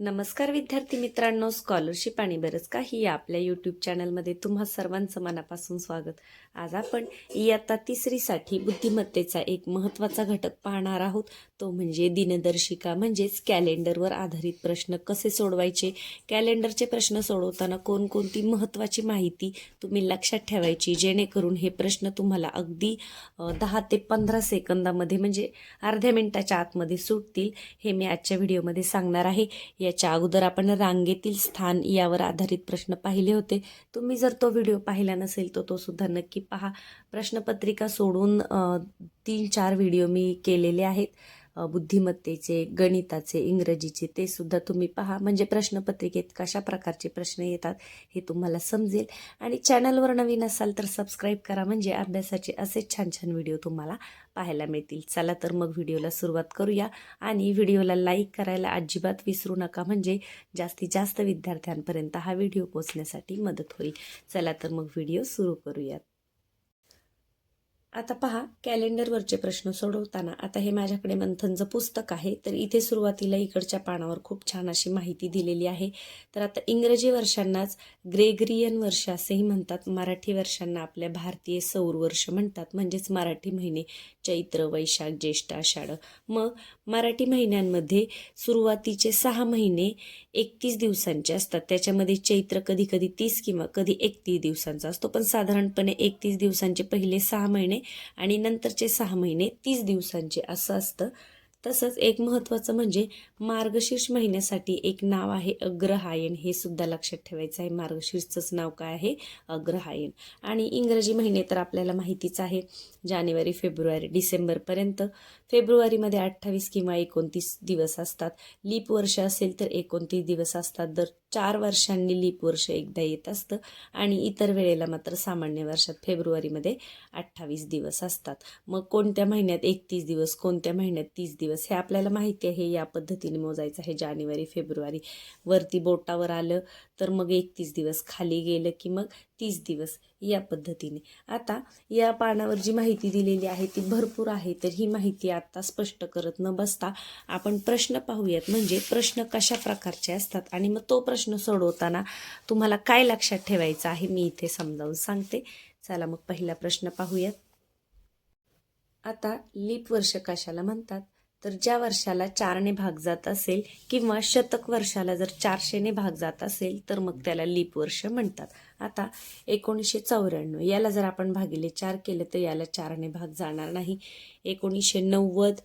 नमस्कार विद्यार्थी मित्रांनो स्कॉलरशिप आणि बरंच काही या आपल्या यूट्यूब चॅनलमध्ये तुम्हा सर्वांचं मनापासून स्वागत. आज आपण इयत्ता तिसरीसाठी बुद्धिमत्तेचा एक महत्त्वाचा घटक पाहणार आहोत. तो म्हणजे दिनदर्शिका म्हणजेच कॅलेंडरवर आधारित प्रश्न कसे सोडवायचे कॅलेंडरचे प्रश्न सोडवताना कोणकोणती महत्त्वाची माहिती तुम्ही लक्षात ठेवायची जेणेकरून हे प्रश्न तुम्हाला अगदी दहा ते पंधरा सेकंदामध्ये म्हणजे अर्ध्या मिनिटाच्या आतमध्ये सुटतील हे मी आजच्या व्हिडिओमध्ये सांगणार आहे. या याच्या अगोदर आपण रांगेतील स्थान यावर आधारित प्रश्न पाहिले होते. तुम्ही जर तो व्हिडिओ पाहिला नसेल तर तो सुद्धा नक्की पहा. प्रश्नपत्रिका सोडून तीन चार व्हिडिओ मी केलेले आहेत. बुद्धिमत्तेचे गणिताचे इंग्रजीचे ते सुद्धा तुम्ही पहा. म्हणजे प्रश्नपत्रिकेत कशा प्रकारचे प्रश्न येतात हे तुम्हाला समजेल. आणि चॅनलवर नवीन असाल तर सबस्क्राईब करा. म्हणजे अभ्यासाचे असे छान छान व्हिडिओ तुम्हाला पाहायला मिळतील. चला तर मग व्हिडिओला सुरुवात करूया. आणि व्हिडिओला लाईक करायला अजिबात विसरू नका. म्हणजे जास्तीत जास्त विद्यार्थ्यांपर्यंत हा व्हिडिओ पोचण्यासाठी मदत होईल. चला तर मग व्हिडिओ सुरू करूयात. आता पहा कॅलेंडरवरचे प्रश्न सोडवताना. आता हे माझ्याकडे मंथनचं पुस्तक आहे तर इथे सुरुवातीला इकडच्या पानावर खूप छान अशी माहिती दिलेली आहे. तर आता इंग्रजी वर्षांनाच ग्रेगरियन वर्ष असेही म्हणतात. मराठी वर्षांना आपल्या भारतीय सौर वर्ष म्हणतात. म्हणजेच मराठी महिने चैत्र वैशाख ज्येष्ठ आषाढ. मग मराठी महिन्यांमध्ये सुरुवातीचे सहा महिने एकतीस दिवसांचे असतात. त्याच्यामध्ये चैत्र कधी कधी तीस किंवा कधी एकतीस दिवसांचा असतो. पण साधारणपणे एकतीस दिवसांचे पहिले सहा महिने आणि नंतरचे सहा महिने तीस दिवसांचे असं असतं. तसंच एक महत्त्वाचं म्हणजे मार्गशीर्ष महिन्यासाठी एक नाव आहे अग्रहायण. हे सुद्धा लक्षात ठेवायचं आहे. मार्गशीर्षचंच नाव काय आहे? अग्रहायण. आणि इंग्रजी महिने तर आपल्याला माहितीच आहे. जानेवारी फेब्रुवारी डिसेंबरपर्यंत फेब्रुवारीमध्ये अठ्ठावीस किंवा एकोणतीस दिवस असतात. लीप वर्ष असेल तर एकोणतीस दिवस असतात. दर चार वर्षांनी लीप वर्ष एकदा येत असतं. आणि इतर वेळेला मात्र सामान्य वर्षात फेब्रुवारीमध्ये अठ्ठावीस दिवस असतात. मग कोणत्या महिन्यात एकतीस दिवस? कोणत्या महिन्यात तीस दिवस? हे आपल्याला माहिती आहे या पद्धतीने मोजायचं आहे. जानेवारी फेब्रुवारी वरती बोटावर आलं तर मग एकतीस दिवस खाली गेलं की मग तीस दिवस या पद्धतीने. आता या पानावर जी माहिती दिलेली आहे ती भरपूर आहे तर ही माहिती आत्ता स्पष्ट करत न बसता आपण प्रश्न पाहूयात. म्हणजे प्रश्न कशा प्रकारचे असतात आणि मग तो प्रश्न सोडवताना तुम्हाला काय लक्षात ठेवायचं आहे मी इथे समजावून सांगते. चला मग पहिला प्रश्न पाहूयात. आता लीप वर्ष कशाला म्हणतात? तर ज्या वर्षाला चारने भाग जात असेल किंवा शतक वर्षाला जर चारशेने भाग जात असेल तर मग त्याला लीप वर्ष म्हणतात. आता एकोणीसशे चौऱ्याण्णव याला जर आपण भागिले चार केलं तर याला चारने भाग जाणार नाही. एकोणीसशे नव्वद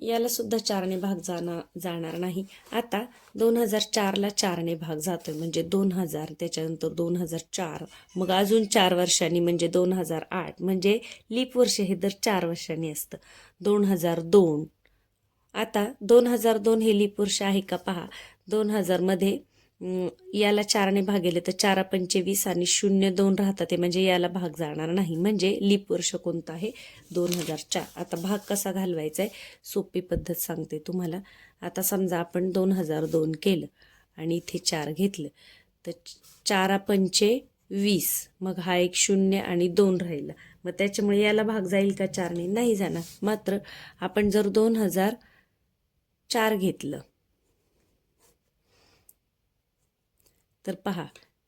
याला सुद्धा चारने भाग जाणार जाणार नाही. आता दोन हजार चारला चारने भाग जातोय. म्हणजे दोन हजार त्याच्यानंतर दोन हजार चार मग अजून चार वर्षांनी म्हणजे दोन हजार आठ म्हणजे लीप वर्ष हे दर चार वर्षांनी असतं. दोन हजार दोन. आता दोन हजार दोन हे लीप वर्ष आहे का पहा. दोन हजारमध्ये याला चारने भागेले तर चारा पंचवीस आणि शून्य दोन राहतात ते म्हणजे याला भाग जाणार नाही. म्हणजे लीप वर्ष कोणतं आहे? दोन हजार चार. आता भाग कसा घालवायचा आहे? सोपी पद्धत सांगते तुम्हाला. आता समजा आपण दोन हजार दोन केलं आणि इथे चार घेतलं तर चारा पंचे वीस मग हा एक शून्य आणि दोन राहिला. मग त्याच्यामुळे याला भाग जाईल का चारने? नाही जाणार. मात्र आपण जर दोन हजार चार घेतलं तर पहा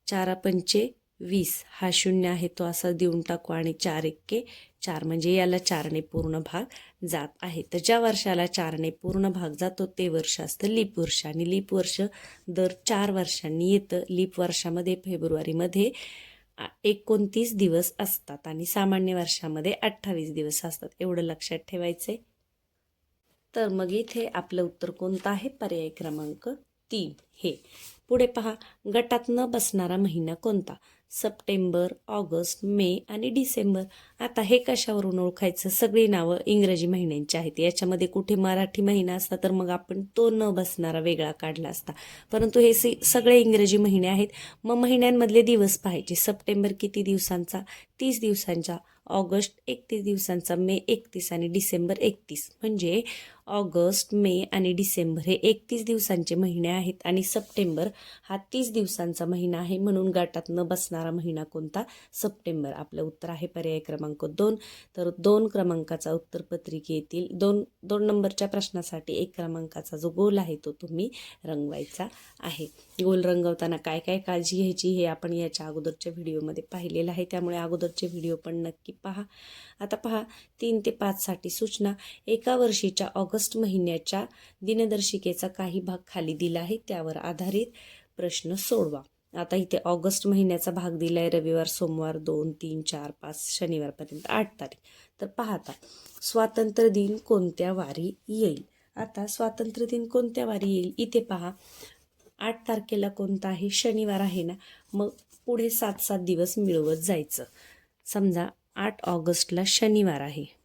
चारा पंचे वीस हा शून्य आहे तो असा देऊन टाकू आणि चार एक्के चार म्हणजे याला चारने पूर्ण भाग जात आहे. तर ज्या वर्षाला चारने पूर्ण भाग जातो ते वर्ष असतं लीप वर्ष. आणि लीप वर्ष दर चार वर्षांनी येतं. लीप वर्षामध्ये फेब्रुवारीमध्ये एकोणतीस दिवस असतात आणि सामान्य वर्षामध्ये अठ्ठावीस दिवस असतात. एवढं लक्षात ठेवायचं आहे तर मग इथे आपलं उत्तर कोणतं आहे? पर्याय क्रमांक तीन. हे. पुढे पहा गटात न बसणारा महिना कोणता? सप्टेंबर ऑगस्ट मे आणि डिसेंबर. आता हे कशावरून ओळखायचं? सगळी नावं इंग्रजी महिन्यांची आहेत. याच्यामध्ये कुठे मराठी महिना असता तर मग आपण तो न बसणारा वेगळा काढला असता. परंतु हे सगळे इंग्रजी महिने आहेत. मग महिन्यांमधले दिवस पाहायचे. सप्टेंबर किती दिवसांचा? तीस दिवसांचा. ऑगस्ट एकतीस दिवसांचा. मे एकतीस आणि डिसेंबर एकतीस. म्हणजे ऑगस्ट मे आणि डिसेंबर हे एकतीस दिवसांचे महिने आहेत आणि सप्टेंबर हा तीस दिवसांचा महिना आहे. म्हणून गटात न बसणारा महिना कोणता? सप्टेंबर. आपलं उत्तर आहे पर्याय क्रमांक दोन. तर दोन क्रमांकाचा उत्तरपत्रिकेतील दोन दोन नंबरच्या प्रश्नासाठी एक क्रमांकाचा जो गोल आहे तो तुम्ही रंगवायचा आहे. गोल रंगवताना काय काय काळजी घ्यायची हे आपण याच्या अगोदरच्या व्हिडिओमध्ये पाहिलेलं आहे. त्यामुळे अगोदरचे व्हिडिओ पण नक्की पहा. आता पहा तीन ते पाचसाठी सूचना. एका वर्षीच्या ऑगस्ट महिन्याच्या दिनदर्शिकेचा काही भाग खाली दिला आहे त्यावर आधारित प्रश्न सोडवा. आता इथे ऑगस्ट महिन्याचा भाग दिला आहे रविवार सोमवार दोन तीन चार पाच शनिवारपर्यंत आठ तारीख. तर पाहता स्वातंत्र्य दिन कोणत्या वारी येईल? आता स्वातंत्र्य दिन कोणत्या वारी येईल? इथे पहा आठ तारखेला कोणता आहे? शनिवार आहे ना? मग पुढे सात सात दिवस मिळवत जायचं. समजा आठ ऑगस्टला शनिवार आहे.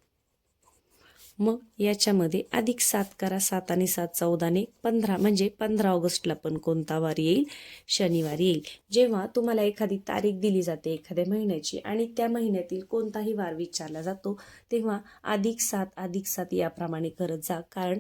मग याच्यामध्ये अधिक सात करा सात आणि सात चौदाने पंधरा. म्हणजे पंधरा ऑगस्टला पण कोणता वार येईल? शनिवार येईल. जेव्हा तुम्हाला एखादी तारीख दिली जाते एखाद्या महिन्याची आणि त्या महिन्यातील कोणताही वार विचारला जातो तेव्हा अधिक सात अधिक सात याप्रमाणे करत जा. कारण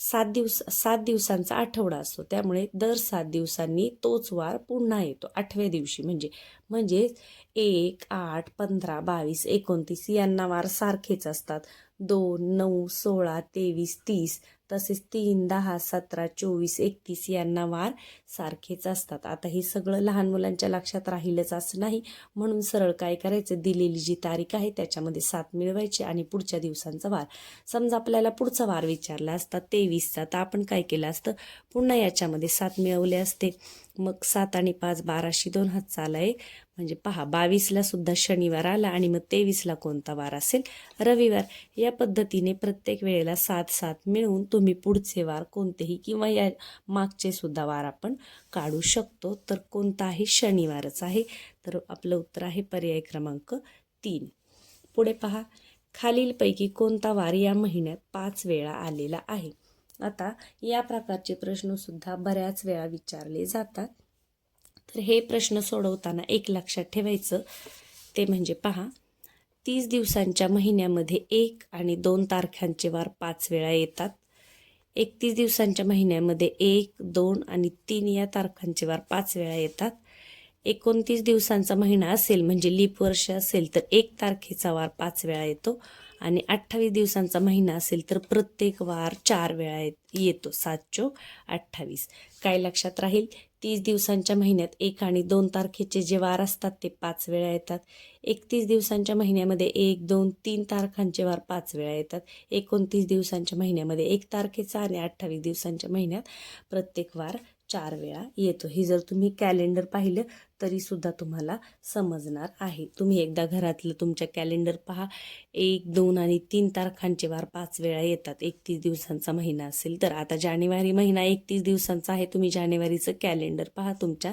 सात दिवस सात दिवसांचा आठवडा असतो. त्यामुळे दर सात दिवसांनी तोच वार पुन्हा येतो. आठव्या दिवशी म्हणजे म्हणजेच एक आठ पंधरा बावीस एकोणतीस यांना वार सारखेच असतात. दोन नऊ सोळा तेवीस तीस तसेच तीन दहा सतरा चोवीस एकतीस यांना वार सारखेच असतात. आता हे सगळं लहान मुलांच्या लक्षात राहिलंच असं नाही. म्हणून सरळ काय करायचं? दिलेली जी तारीख आहे त्याच्यामध्ये सात मिळवायची आणि पुढच्या दिवसांचा वार. समजा आपल्याला पुढचा वार विचारला असता तेवीसचा तर आपण काय केलं असतं? पुन्हा याच्यामध्ये सात मिळवले असते. मग सात आणि पाच बाराशे दोन हात चाला एक म्हणजे पहा बावीसला सुद्धा शनिवार आला आणि मग तेवीसला कोणता वार असेल? रविवार. या पद्धतीने प्रत्येक वेळेला सात सात मिळवून तुम्ही पुढचे वार कोणतेही किंवा या मागचे सुद्धा वार आपण काढू शकतो. तर कोणताही शनिवारच आहे. तर आपलं उत्तर आहे पर्याय क्रमांक तीन. पुढे पहा. खालीलपैकी कोणता वार या महिन्यात पाच वेळा आलेला आहे? आता या प्रकारचे प्रश्नसुद्धा बऱ्याच वेळा विचारले जातात. तर हे प्रश्न सोडवताना एक लक्षात ठेवायचं. ते म्हणजे पहा. तीस दिवसांच्या महिन्यामध्ये एक आणि दोन तारखांचे वार पाच वेळा येतात. एकतीस दिवसांच्या महिन्यामध्ये एक दोन आणि तीन या तारखांचे वार पाच वेळा येतात. एकोणतीस दिवसांचा महिना असेल म्हणजे लीप वर्ष असेल तर एक तारखेचा वार पाच वेळा येतो आणि अठ्ठावीस दिवसांचा महिना असेल तर प्रत्येक वार चार वेळा येतो सात चो अठ्ठावीस. काय लक्षात राहील? तीस दिवसांच्या महिन्यात एक आणि दोन तारखेचे जे वार असतात ते पाच वेळा येतात. एकतीस दिवसांच्या महिन्यामध्ये एक दोन तीन तारखांचे वार पाच वेळा येतात. एकोणतीस दिवसांच्या महिन्यामध्ये एक तारखेचा आणि अठ्ठावीस दिवसांच्या महिन्यात प्रत्येक वार चार वेळा येतो. हे जर तुम्ही कॅलेंडर पाहिलं तरीसुद्धा तुम्हाला समजणार आहे. तुम्ही एकदा घरातलं तुमच्या कॅलेंडर पहा. एक दोन आणि तीन तारखांचे वार पाच वेळा येतात. एकतीस दिवसांचा महिना असेल तर. आता जानेवारी महिना एकतीस दिवसांचा आहे. तुम्ही जानेवारीचं कॅलेंडर पहा. तुमच्या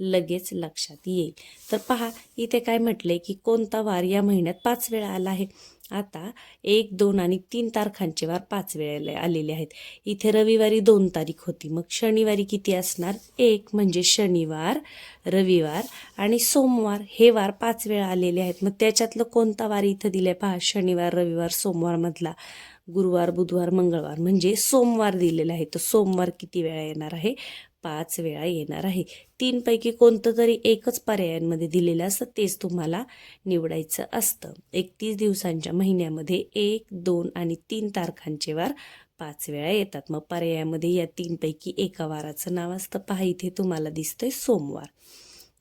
लगेच लक्षात येईल. तर पहा इथे काय म्हटलंय की कोणता वार या महिन्यात पाच वेळा आला आहे? आता एक दोन आणि तीन तारखांचे वार पाच वेळेला आलेले आहेत. इथे रविवारी दोन तारीख होती. मग शनिवारी किती असणार? एक म्हणजे शनिवार रविवार आणि सोमवार हे वार पाच वेळा आलेले आहेत. मग त्याच्यातलं कोणता वार इथं दिलाय? पहा शनिवार रविवार सोमवारमधला गुरुवार बुधवार मंगळवार म्हणजे सोमवार दिलेला आहे. तर सोमवार किती वेळा येणार आहे? पाच वेळा येणार आहे. तीनपैकी कोणतं तरी एकच पर्यायांमध्ये दिलेलं असतं तेच तुम्हाला निवडायचं असतं. एकतीस दिवसांच्या महिन्यामध्ये एक दोन आणि तीन तारखांचे वार पाच वेळा येतात. मग पर्यायामध्ये या तीनपैकी एका वाराचं नाव असतं. पहा इथे तुम्हाला दिसतंय सोमवार.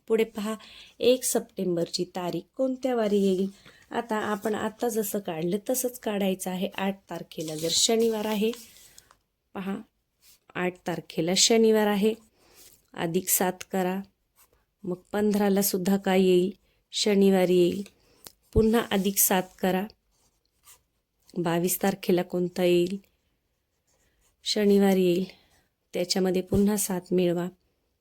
पुढे पहा एक सप्टेंबरची तारीख कोणत्या वारी येईल? आता आपण आत्ता जसं काढलं तसंच काढायचं आहे. आठ तारखेला जर शनिवार आहे पहा आठ तारखेला शनिवार आहे. अधिक सात करा. मग पंधराला सुद्धा काय येईल? शनिवार येईल. पुन्हा अधिक सात करा. बावीस तारखेला कोणता येईल? शनिवार येईल. त्याच्यामध्ये पुन्हा सात मिळवा.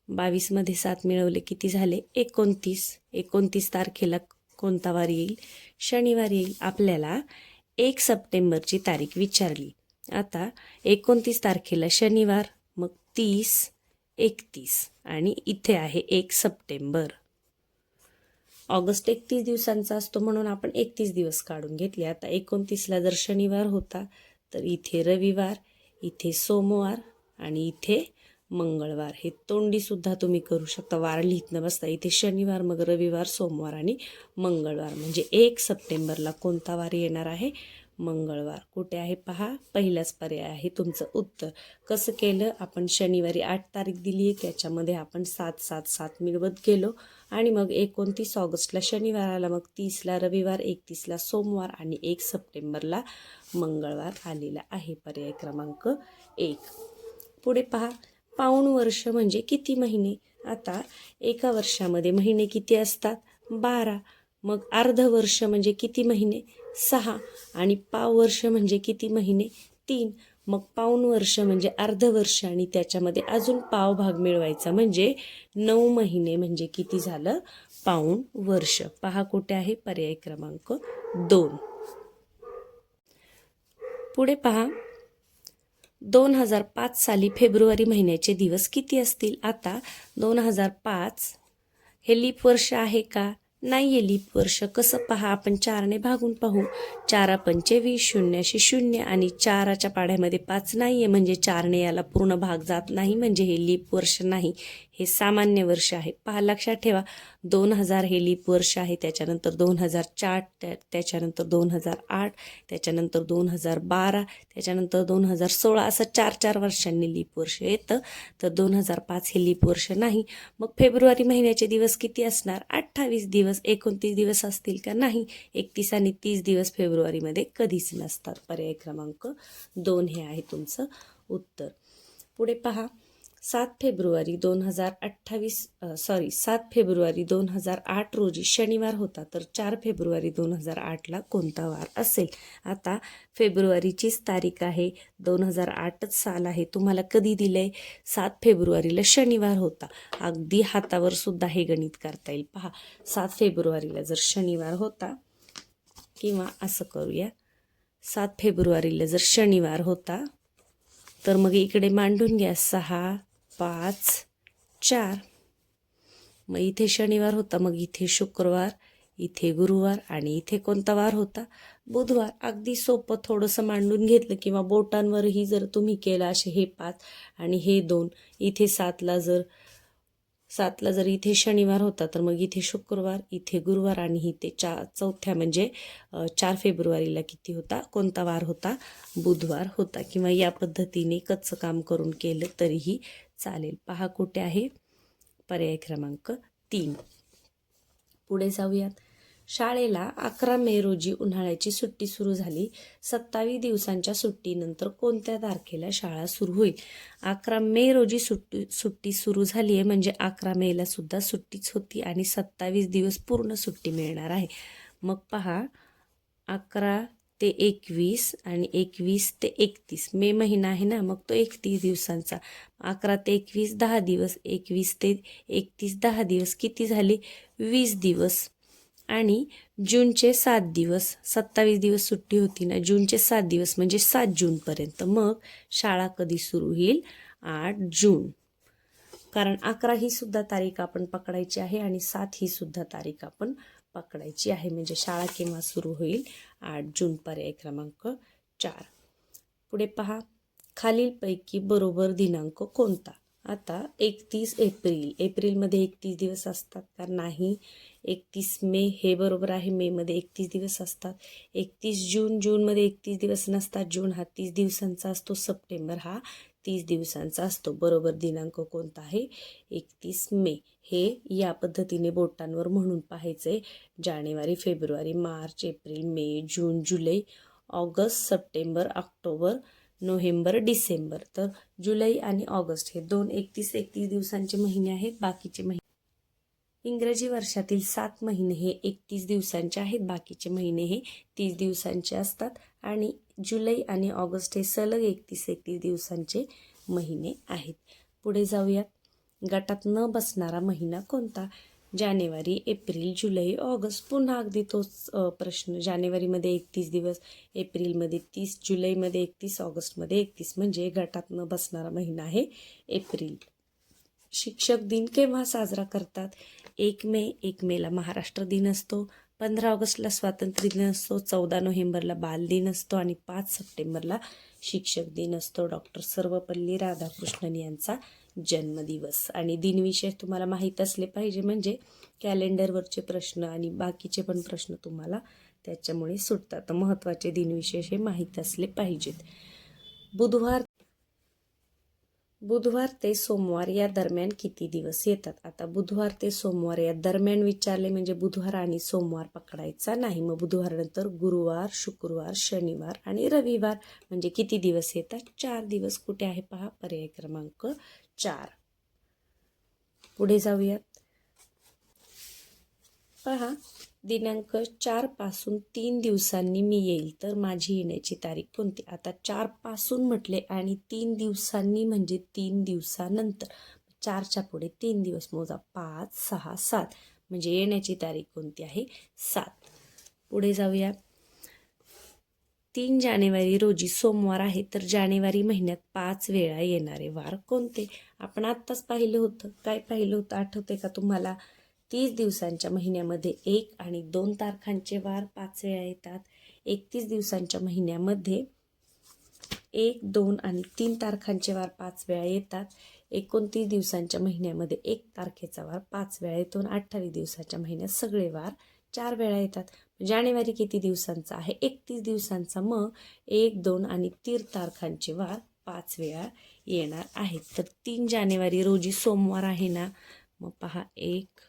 बावीसमध्ये सात मिळवले किती झाले? एकोणतीस. एकोणतीस तारखेला कोणता वार येईल? शनिवार येईल. आपल्याला एक सप्टेंबरची तारीख विचारली. आता एकोणतीस तारखेला शनिवार मग तीस एकतीस आणि इथे आहे एक सप्टेंबर. ऑगस्ट एकतीस दिवसांचा असतो म्हणून आपण एकतीस दिवस काढून घेतले. आता एकोणतीसला जर शनिवार होता तर इथे रविवार इथे सोमवार आणि इथे मंगळवार. हे तोंडीसुद्धा तुम्ही करू शकता. वार लिहितनं बसता. इथे शनिवार मग रविवार सोमवार आणि मंगळवार. म्हणजे एक सप्टेंबरला कोणता वार येणार आहे? मंगळवार. कुठे आहे पहा पहिलाच पर्याय आहे तुमचं उत्तर. कसं केलं? आपण शनिवारी आठ तारीख दिली आहे त्याच्यामध्ये आपण सात सात सात मिळवत गेलो. आणि मग एकोणतीस ऑगस्टला शनिवाराला मग तीसला रविवार एकतीसला सोमवार आणि एक सप्टेंबरला मंगळवार आलेला आहे पर्याय क्रमांक एक. पुढे पहा पाऊण वर्ष म्हणजे किती महिने? आता एका वर्षामध्ये महिने किती असतात? बारा. मग अर्ध वर्ष म्हणजे किती महिने? सहा. आणि पाव वर्ष म्हणजे किती महिने? तीन. मग पाऊण वर्ष म्हणजे अर्ध वर्ष आणि त्याच्यामध्ये अजून पाव भाग मिळवायचा म्हणजे नऊ महिने म्हणजे किती झालं? पाऊण वर्ष. पहा कुठे आहे पर्याय क्रमांक दोन. पुढे पहा. दोन हजार पाच साली फेब्रुवारी महिन्याचे दिवस किती असतील? आता दोन हजार पाच हे लीप वर्ष आहे का? नाही आहे लीप वर्ष. कसं पहा आपण चारने भागून पाहू. चारा पंचवीस शून्याशी शून्य आणि चाराच्या पाढ्यामध्ये पाच नाही आहे म्हणजे चारने याला पूर्ण भाग जात नाही. म्हणजे हे लीप वर्ष नाही. हे सामान्य वर्ष आहे. पहा लक्षात ठेवा. दोन हजार हे लीप वर्ष आहे त्याच्यानंतर दोन हजार चार त्या त्याच्यानंतर दोन हजार आठ त्याच्यानंतर दोन हजार बारा त्याच्यानंतर दोन हजार सोळा असं चार चार वर्षांनी लीप वर्ष येतं. तर दोन हजार पाच हे लीप वर्ष नाही. मग फेब्रुवारी महिन्याचे दिवस किती असणार? अठ्ठावीस दिवस एकोणतीस दिवस असतील का नाही? एकतीस आणि तीस दिवस फेब्रुवारीमध्ये कधीच नसतात पर्याय क्रमांक दोन हे आहे तुमचं उत्तर. पुढे पहा. सात फेब्रुवारी दोन हजार अठ्ठावीस सॉरी सात फेब्रुवारी दोन हजार आठ रोजी शनिवार होता तर चार फेब्रुवारी दोन हजार आठला कोणता वार असेल? आता फेब्रुवारीचीच तारीख आहे दोन हजार आठच साल आहे तुम्हाला कधी दिलं आहे सात फेब्रुवारीला शनिवार होता. अगदी हातावर सुद्धा हे गणित करता येईल. पहा सात फेब्रुवारीला जर शनिवार होता किंवा असं करूया सात फेब्रुवारीला जर शनिवार होता तर मग इकडे मांडून घ्या सहा पाच चार. मग इथे शनिवार होता मग इथे शुक्रवार इथे गुरुवार आणि इथे कोणता वार होता? बुधवार. अगदी सोपं थोडंसं मांडून घेतलं किंवा बोटांवरही जर तुम्ही केलं असे हे पाच आणि हे दोन इथे सातला जर सातला जर इथे शनिवार होता तर मग इथे शुक्रवार इथे गुरुवार आणि इथे चा चौथ्या म्हणजे चार फेब्रुवारीला किती होता? कोणता वार होता? बुधवार होता. किंवा या पद्धतीने कच्चं काम करून केलं तरीही चालेल. पहा कुठे आहे. पर्याय क्रमांक तीन. पुढे जाऊयात. शाळेला अकरा मे रोजी उन्हाळ्याची सुट्टी सुरू झाली. सत्तावीस दिवसांच्या सुट्टीनंतर कोणत्या तारखेला शाळा सुरू होईल? अकरा मे रोजी सुट्टी सुट्टी सुरू झाली आहे म्हणजे अकरा मेला सुद्धा सुट्टीच होती आणि सत्तावीस दिवस पूर्ण सुट्टी मिळणार आहे. मग पहा. अकरा ते एकवीस आणि एकवीस ते एकतीस. मे महिना आहे ना मग तो एकतीस दिवसांचा. अकरा ते एकवीस दहा दिवस. एकवीस ते एकतीस दहा दिवस. किती झाले? वीस दिवस. आणि जूनचे सात दिवस. सत्तावीस दिवस सुट्टी होती ना जूनचे सात दिवस म्हणजे सात जूनपर्यंत मग शाळा कधी सुरू होईल? आठ जून. कारण अकरा ही सुद्धा तारीख आपण पकडायची आहे आणि सात ही सुद्धा तारीख आपण पकडायची आहे. म्हणजे शाळा केव्हा सुरू होईल? आठ जून पर्याय क्रमांक चार. पुढे पहा. खालीलपैकी बरोबर दिनांक कोणता? आता एकतीस एप्रिल. एप्रिलमध्ये एकतीस दिवस असतात का? नाही. एकतीस मे हे बरोबर आहे. मेमध्ये एकतीस दिवस असतात. एकतीस जून. जूनमध्ये एकतीस दिवस नसतात. जून हा तीस दिवसांचा असतो. सप्टेंबर हा तीस दिवसांचा असतो. बरोबर दिनांक कोणता आहे? एकतीस मे. हे या पद्धतीने बोटांवर म्हणून पाहायचे. जानेवारी फेब्रुवारी मार्च एप्रिल मे जून जुलै ऑगस्ट सप्टेंबर ऑक्टोबर नोव्हेंबर डिसेंबर. तर जुलै आणि ऑगस्ट हे दोन एकतीस एकतीस दिवसांचे महिने आहेत बाकीचे महिने इंग्रजी वर्षातील सात महिने हे एकतीस दिवसांचे आहेत बाकीचे महिने हे तीस दिवसांचे असतात. आणि जुलै आणि ऑगस्ट हे सलग एकतीस एकतीस दिवसांचे महिने आहेत. पुढे जाऊयात. गटात न बसणारा महिना कोणता? जानेवारी एप्रिल जुलै ऑगस्ट. पुन्हा अगदी तोच प्रश्न. जानेवारीमध्ये एकतीस दिवस एप्रिलमध्ये तीस जुलैमध्ये एकतीस ऑगस्टमध्ये एकतीस. म्हणजे गटात न बसणारा महिना आहे एप्रिल. शिक्षक दिन केव्हा साजरा करतात? एक मे एक मेला महाराष्ट्र दिन असतो. पंधरा ऑगस्टला स्वातंत्र्य दिन असतो. चौदा नोव्हेंबरला बाल दिन असतो. आणि पाच सप्टेंबरला शिक्षक दिन असतो. डॉक्टर सर्वपल्ली राधाकृष्णन यांचा जन्मदिवस. आणि दिनविशेष तुम्हाला माहीत असले पाहिजे म्हणजे कॅलेंडरवरचे प्रश्न आणि बाकीचे पण प्रश्न तुम्हाला त्याच्यामुळे सुटतात. महत्त्वाचे दिनविशेष हे माहीत असले पाहिजेत. बुधवार बुधवार ते सोमवार या दरम्यान किती दिवस येतात? आता बुधवार ते सोमवार या दरम्यान विचारले म्हणजे बुधवार आणि सोमवार पकडायचा नाही. मग बुधवारनंतर गुरुवार शुक्रवार शनिवार आणि रविवार म्हणजे किती दिवस येतात? चार दिवस कुठे आहे पहा. पर्याय क्रमांक चार. पुढे जाऊयात. पहा दिनांक चारपासून तीन दिवसांनी मी येईल तर माझी येण्याची तारीख कोणती? आता चारपासून म्हटले आणि तीन दिवसांनी म्हणजे तीन दिवसानंतर. चारच्या पुढे तीन दिवस मोजा पाच सहा सात. म्हणजे येण्याची तारीख कोणती आहे? सात. पुढे जाऊया. तीन जानेवारी रोजी सोमवार आहे तर जानेवारी महिन्यात पाच वेळा येणारे वार कोणते? आपण आत्ताच पाहिलं होतं. काय पाहिलं होतं? आठवते का तुम्हाला? तीस दिवसांच्या महिन्यामध्ये एक आणि दोन तारखांचे वार पाच वेळा येतात. एकतीस दिवसांच्या महिन्यामध्ये एक दोन आणि तीन तारखांचे वार पाच वेळा येतात. एकोणतीस दिवसांच्या महिन्यामध्ये एक तारखेचा वार पाच वेळा येतो आणि अठ्ठावीस दिवसाच्या महिन्यात सगळे वार चार वेळा येतात. जानेवारी किती दिवसांचा आहे? एकतीस दिवसांचा. मग एक दोन आणि तीन तारखांचे वार पाच वेळा येणार आहेत. तर तीन जानेवारी रोजी सोमवार आहे ना? मग पहा एक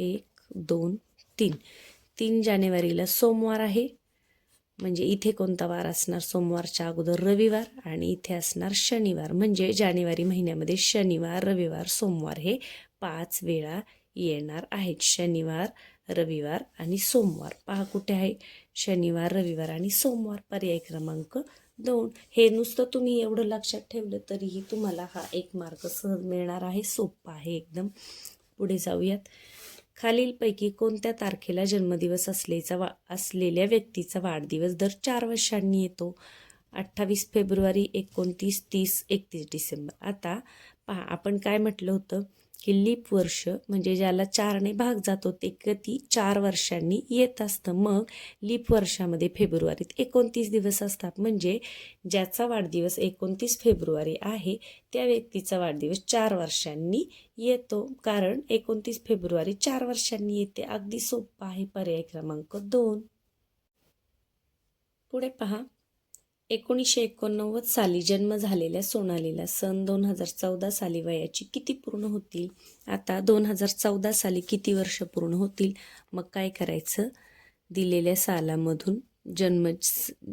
एक दोन तीन. तीन जानेवारीला सोमवार आहे. म्हणजे इथे कोणता वार असणार? सोमवारच्या अगोदर रविवार आणि इथे असणार शनिवार. म्हणजे जानेवारी महिन्यामध्ये शनिवार रविवार सोमवार हे पाच वेळा येणार आहेत. शनिवार रविवार आणि सोमवार. पहा कुठे आहे. शनिवार रविवार आणि सोमवार पर्याय क्रमांक दोन. हे नुसतं तुम्ही एवढं लक्षात ठेवलं तरीही तुम्हाला हा एक मार्क सहज मिळणार आहे. सोपा आहे एकदम. पुढे जाऊयात. खालीलपैकी कोणत्या तारखेला जन्मदिवस असलेचा वा असलेल्या व्यक्तीचा वाढदिवस दर चार वर्षांनी येतो? अठ्ठावीस फेब्रुवारी एकोणतीस तीस एकतीस डिसेंबर. आता पहा आपण काय म्हटलं होतं? की लीप वर्ष म्हणजे ज्याला चारने भाग जातो ते कधी चार वर्षांनी येत असतं. मग लीप वर्षामध्ये फेब्रुवारीत एकोणतीस दिवस असतात. म्हणजे ज्याचा वाढदिवस एकोणतीस फेब्रुवारी आहे त्या व्यक्तीचा वाढदिवस चार वर्षांनी येतो. कारण एकोणतीस फेब्रुवारी चार वर्षांनी येते. अगदी सोपं आहे पर्याय क्रमांक दोन. पुढे पहा. एकोणीसशे एकोणनव्वद साली जन्म झालेल्या सोनालीला सन दोन हजार चौदा साली वयाची किती पूर्ण होतील? आता दोन हजार चौदा साली किती वर्ष पूर्ण होतील? मग काय करायचं? दिलेल्या सालामधून जन्म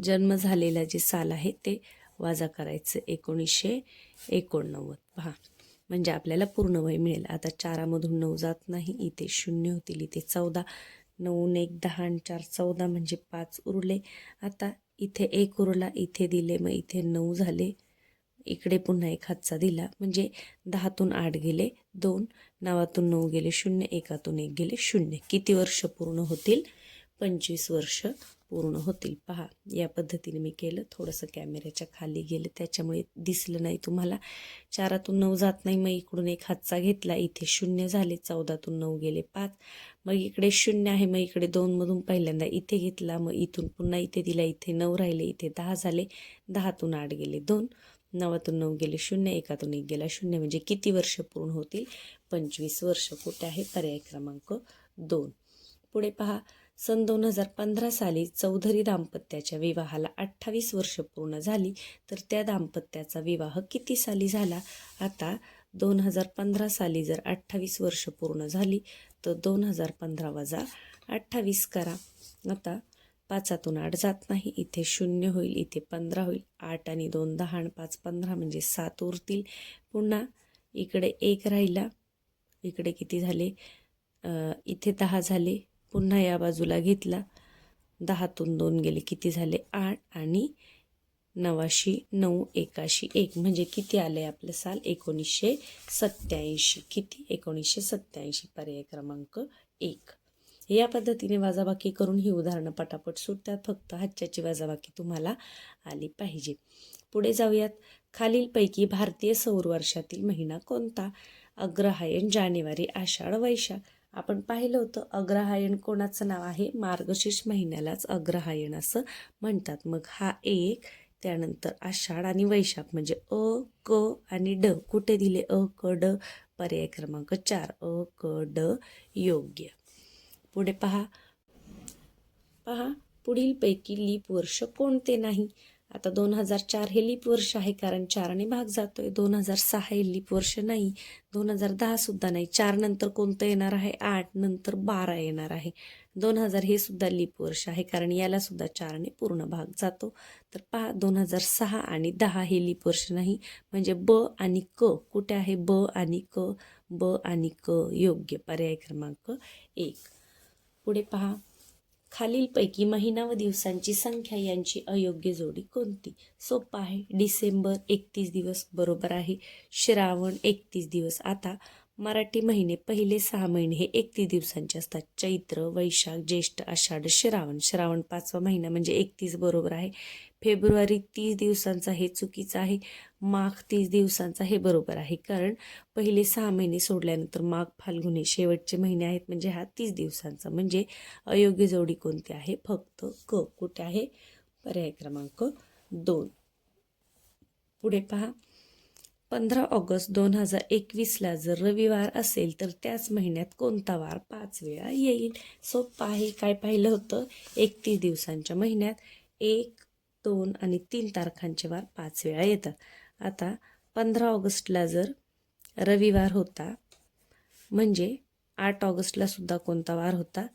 जन्म झालेला जे साल आहे ते वाजा करायचं. एकोणीसशे एकोणनव्वद. पहा. म्हणजे आपल्याला पूर्ण वय मिळेल. आता चारामधून नऊ जात नाही इथे शून्य होतील इथे चौदा. नऊ एक दहा आणि चार चौदा म्हणजे पाच उरले. आता इथे एक उरला इथे दिले मग इथे नऊ झाले. इकडे पुन्हा एक हातचा दिला. म्हणजे दहातून आठ गेले दोन. नावातून नऊ गेले शून्य. एकातून एक गेले शून्य. किती वर्ष पूर्ण होतील? पंचवीस वर्ष. पूर्ण होतील. पहा या पद्धतीने मी केलं. थोडंसं कॅमेऱ्याच्या खाली गेलं. त्याच्यामुळे दिसलं नाही तुम्हाला. चारातून नऊ जात नाही. मग इकडून एक हातचा घेतला. इथे शून्य झाले. चौदातून नऊ गेले पाच. मग इकडे शून्य आहे. मग इकडे दोनमधून पहिल्यांदा इथे घेतला. मग इथून पुन्हा इथे दिला. इथे नऊ राहिले. इथे दहा झाले. दहातून आठ गेले दोन. नवातून नऊ गेले शून्य. एकातून एक गेला शून्य. म्हणजे किती वर्ष पूर्ण होतील? पंचवीस वर्ष कुठे आहे. पर्याय क्रमांक दोन. पुढे पहा. सन दोन हजार पंधरा साली चौधरी दाम्पत्याच्या विवाहाला अठ्ठावीस वर्ष पूर्ण झाली. तर त्या दाम्पत्याचा विवाह किती साली झाला? आता दोन हजार पंधरा साली जर अठ्ठावीस वर्ष पूर्ण झाली तर दोन हजार पंधरा वजा अठ्ठावीस करा. आता पाचातून आठ जात नाही इथे शून्य होईल इथे पंधरा होईल. आठ आणि दोन दहा आणि पाच पंधरा म्हणजे सात उरतील. पुन्हा इकडे एक राहिला. इकडे किती झाले? इथे दहा झाले. पुन्हा या बाजूला घेतला. दहातून दोन गेले. किती झाले? आठ आणि नवाशी नऊ एकाशी एक. म्हणजे किती आले आपलं साल? एकोणीसशे सत्याऐंशी किती? एकोणीसशे सत्याऐंशी पर्याय क्रमांक एक. या पद्धतीने वाजाबाकी करून ही उदाहरणं पटापट सुटतात. फक्त हातच्याची वाजाबाकी तुम्हाला आली पाहिजे. पुढे जाऊयात. खालीलपैकी भारतीय सौर वर्षातील महिना कोणता? अग्रहायण जानेवारी आषाढ वैशाख. आपण पाहिलं होतं अग्रहायण कोणाचं नाव आहे? मार्गशीर्ष महिन्यालाच अग्रहायण असं म्हणतात. मग हा एक त्यानंतर आषाढ आणि वैशाख म्हणजे अ क आणि ड. कुठे दिले अ क ड? पर्याय क्रमांक चार अ क ड योग्य. पुढे पहा. पहा पुढीलपैकी लीप वर्ष कोणते नाही? आता दोन हजार चार हे लीप वर्ष आहे कारण चारने भाग जातो आहे दोन हजार सहा हे लीप वर्ष नाही. दोन हजार दहासुद्धा नाही. चार नंतर कोणतं येणार आहे? आठ नंतर बारा येणार आहे. दोन हजार हे सुद्धा लीप वर्ष आहे कारण यालासुद्धा चारने पूर्ण भाग जातो. तर पहा दोन हजार सहा आणि दहा हे लीप वर्ष नाही. म्हणजे ब आणि क. कुठे आहे ब आणि क? ब आणि क योग्य पर्याय क्रमांक एक. पुढे पहा. खालीलपैकी महिना व दिवसांची संख्या यांची अयोग्य जोडी कोणती? सोपं आहे. डिसेंबर एकतीस दिवस बरोबर आहे. श्रावण एकतीस दिवस. आता मराठी महिने पहिले सहा महिने हे एकतीस दिवसांचे असतात. चैत्र वैशाख ज्येष्ठ आषाढ श्रावण. श्रावण पाचवा महिना म्हणजे एकतीस बरोबर आहे. फेब्रुवारी तीस दिवसांचा हे चुकीचं आहे. माघ तीस दिवसांचा हे बरोबर आहे. कारण पहिले सहा महिने सोडल्यानंतर माघ फाल्गुने शेवटचे महिने आहेत. म्हणजे हा तीस दिवसांचा. म्हणजे अयोग्य जोडी कोणती आहे? फक्त क. कुठे आहे? पर्याय क्रमांक दोन. पुढे पहा. पंधरा ऑगस्ट दोन हजार एकवीसला जर रविवार असेल तर त्याच महिन्यात कोणता वार पाच वेळा येईल? सो आहे. काय पाहिलं होतं? एकतीस दिवसांच्या महिन्यात एक दोन आणि तीन तारखांचे वार पाच वेळा येतात. आता पंधरा ऑगस्टला जर रविवार होता म्हणजे आठ ऑगस्टला सुद्धा कोणता वार होता?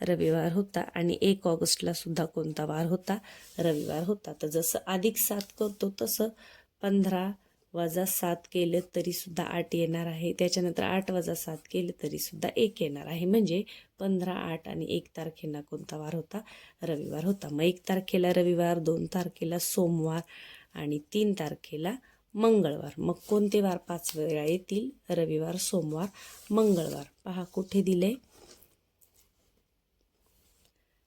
रविवार होता आणि एक ऑगस्टला सुद्धा कोणता वार होता? रविवार होता. तर जसं अधिक सात करतो तसं पंधरा वजा सात केलं तरीसुद्धा आठ येणार आहे. त्याच्यानंतर आठ वजा सात केलं तरीसुद्धा एक येणार आहे. म्हणजे पंधरा आठ आणि एक तारखेला कोणता वार होता? रविवार होता. मग एक तारखेला रविवार दोन तारखेला सोमवार आणि तीन तारखेला मंगळवार. मग कोणते वार पाच वेळा येतील? रविवार सोमवार मंगळवार. पहा कुठे दिले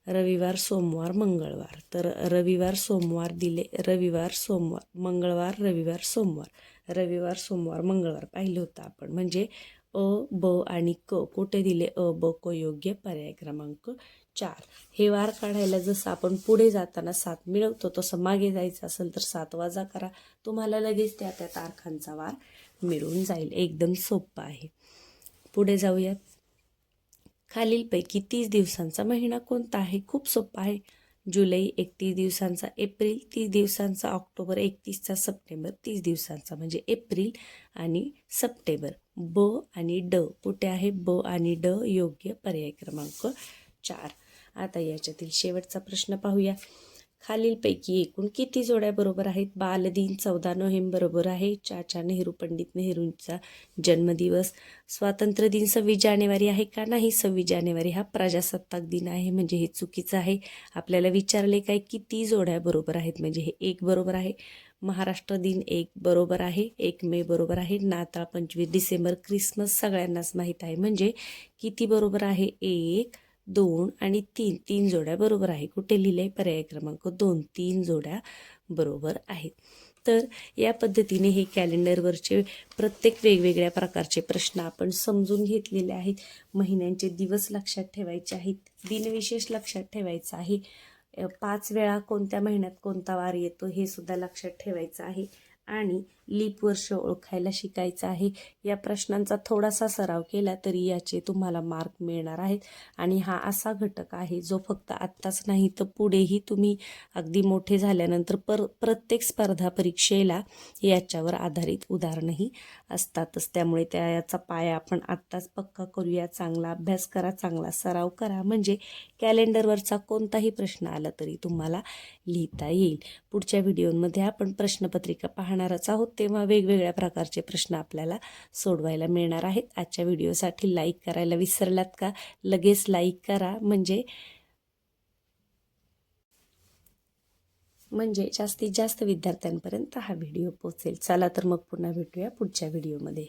रविवार सोमवार मंगळवार. तर रविवार सोमवार दिले रविवार सोमवार मंगळवार रविवार सोमवार. रविवार सोमवार मंगळवार पाहिलं होतं आपण. म्हणजे अ ब आणि क. कुठे दिले? अ ब क योग्य. पर्याय क्रमांक चार. हे वार काढायला जसं आपण पुढे जाताना सात मिळवतो तसं मागे जायचं असेल तर सात वाजा करा. तुम्हाला लगेच त्या त्या तारखांचा वार मिळून जाईल. एकदम सोपं आहे. पुढे जाऊयात. खालीलपैकी तीस दिवसांचा महिना कोणता आहे? खूप सोपा आहे. जुलै एकतीस दिवसांचा एप्रिल तीस दिवसांचा ऑक्टोबर एकतीसचा सप्टेंबर तीस दिवसांचा म्हणजे एप्रिल आणि सप्टेंबर. ब आणि ड कुठे आहे? ब आणि ड योग्य पर्याय क्रमांक चार. आता याच्यातील शेवटचा प्रश्न पाहूया. खालीलपैकी एकूण किती जोड्या बरोबर आहेत? बालदिन चौदा नोव्हेंबर बरोबर आहे. चाचा नेहरू पंडित नेहरूंचा जन्मदिवस. स्वातंत्र्य दिन सव्वीस जानेवारी आहे का नाही? सव्वीस जानेवारी हा प्रजासत्ताक दिन आहे म्हणजे हे चुकीचं आहे. आपल्याला विचारले काय किती जोड्या बरोबर आहेत? म्हणजे हे एक बरोबर आहे. महाराष्ट्र दिन एक बरोबर आहे. एक मे बरोबर आहे. नाताळ पंचवीस डिसेंबर क्रिसमस सगळ्यांनाच माहीत आहे. म्हणजे किती बरोबर आहे? एक दोन आणि तीन तीन जोड्या बरोबर आहे. कुठे लिहिले पर्याय क्रमांक दोन तीन जोड्या बरोबर आहेत तर या पद्धतीने हे कॅलेंडरवरचे प्रत्येक वेगवेगळ्या प्रकारचे प्रश्न आपण समजून घेतलेले आहेत. महिन्यांचे दिवस लक्षात ठेवायचे आहेत. दिनविशेष लक्षात ठेवायचं आहे. पाच वेळा कोणत्या महिन्यात कोणता वार येतो हे सुद्धा लक्षात ठेवायचं आहे. आणि लीप वर्ष ओळखायला शिकायचं आहे. या प्रश्नांचा थोडासा सराव केला तरी याचे तुम्हाला मार्क मिळणार आहेत. आणि हा असा घटक आहे जो फक्त आत्ताच नाही तर पुढेही तुम्ही अगदी मोठे झाल्यानंतर पर प्रत्येक स्पर्धा परीक्षेला याच्यावर आधारित उदाहरणही असतातच. त्यामुळे त्या याचा पाया आपण आत्ताच पक्का करूया. चांगला अभ्यास करा चांगला सराव करा. म्हणजे कॅलेंडरवरचा कोणताही प्रश्न आला तरी तुम्हाला लिहिता येईल. पुढच्या व्हिडिओमध्ये आपण प्रश्नपत्रिका पाहणारच आहोत. तेव्हा वेगवेगळ्या प्रकारचे प्रश्न आपल्याला सोडवायला मिळणार आहेत. आजच्या व्हिडिओसाठी लाईक करायला विसरलात का? लगेच लाईक करा. म्हणजे म्हणजे जास्तीत जास्त विद्यार्थ्यांपर्यंत हा व्हिडिओ पोचेल चला तर मग पुन्हा भेटूया पुढच्या व्हिडिओमध्ये.